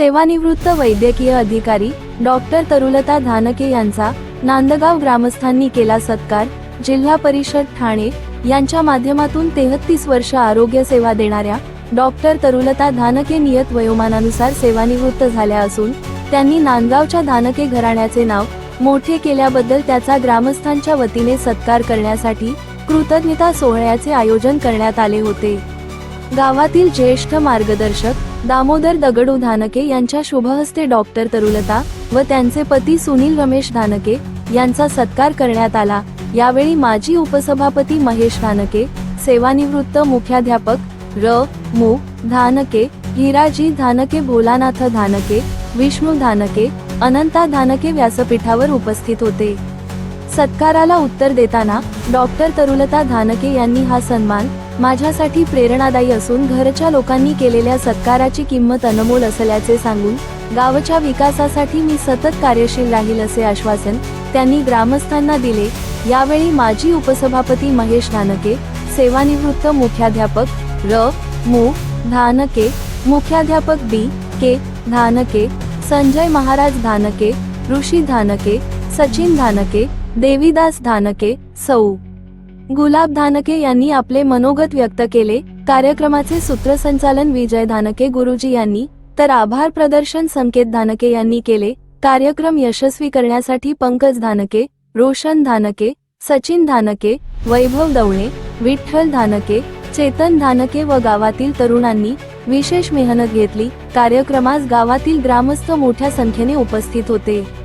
सेवानिवृत्त वैद्यकीय अधिकारी डॉक्टर तरुलता धानके यांचा नांदगाव ग्रामस्थांनी केला सत्कार. जिल्हा परिषद ठाणे यांच्या माध्यमातून तेहतीस वर्ष आरोग्य सेवा देणाऱ्या डॉक्टर तरुलता धानके नियत वयोमानानुसार सेवानिवृत्त झाल्या असून त्यांनी नांदगावच्या धानके घराण्याचे नाव मोठे केल्याबद्दल त्याचा ग्रामस्थांच्या वतीने सत्कार करण्यासाठी कृतज्ञता सोहळ्याचे आयोजन करण्यात आले होते. गावातील ज्येष्ठ मार्गदर्शक दामोदर दगडू धानके यांच्या शुभहस्ते डॉक्टर तरुलता व त्यांचे पती सुनील रमेश धानके यांचा सत्कार करण्यात आला. यावेळी माजी उपसभापती महेश धानके सेवानिवृत्त मुख्याध्यापक र. मु. धानके हिराजी धानके भोलानाथ धानके विष्णू धानके अनंता धानके व्यासपीठावर उपस्थित होते. सत्काराला उत्तर देताना डॉक्टर तरुलता धानके यांनी हा सन्मान माझ्यासाठी प्रेरणादायी असून घरच्या लोकांनी केलेल्या सत्काराची किंमत अनमोल असल्याचे सांगून गावच्या विकासासाठी मी सतत कार्यशील राहील असे आश्वासन त्यांनी ग्रामस्थांना दिले. यावेळी माजी उपसभापती महेश धानके सेवानिवृत्त मुख्याध्यापक र. मु. धानके मुख्याध्यापक बी. के. धानके संजय महाराज धानके ऋषी धानके सचिन धानके देवीदास धानके सौ. गुलाब धानके यांनी आपले मनोगत व्यक्त केले. कार्यक्रमाचे सूत्रसंचालन विजय धानके गुरुजी यांनी तर आभार प्रदर्शन संकेत धानके यांनी केले. कार्यक्रम यशस्वी करण्यासाठी पंकज धानके रोशन धानके सचिन धानके वैभव दवणे विठ्ठल धानके चेतन धानके व गावातील तरुणांनी विशेष मेहनत घेतली. कार्यक्रमास गावातील ग्रामस्थ मोठ्या संख्येने उपस्थित होते.